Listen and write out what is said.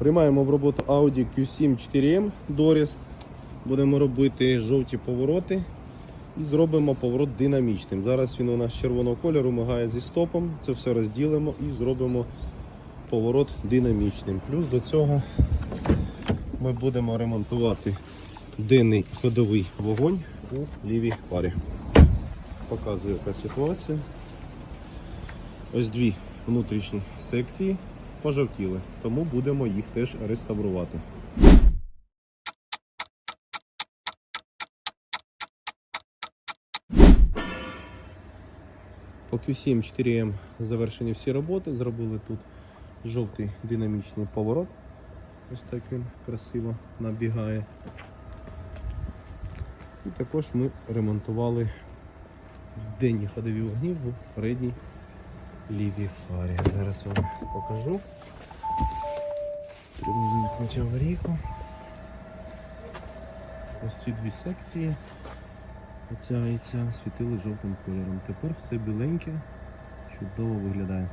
Приймаємо в роботу Audi Q7 4M Dorist. Будемо робити жовті повороти і зробимо поворот динамічним. Зараз він у нас червоного кольору мигає зі стопом. Це все розділимо і зробимо поворот динамічним. Плюс до цього ми будемо ремонтувати денний ходовий вогонь у лівій парі. Показую, яка ситуація. Ось дві внутрішні секції пожовтіли, тому будемо їх теж реставрувати. По Q7 4M завершені всі роботи. Зробили тут жовтий динамічний поворот. Ось так він красиво набігає. І також ми ремонтували денні ходові вогні в передній лівій фарі. Зараз вам покажу. Вимкнути аварійку. Ось ці дві секції. Оця і ця світили жовтим кольором. Тепер все біленьке, чудово виглядає.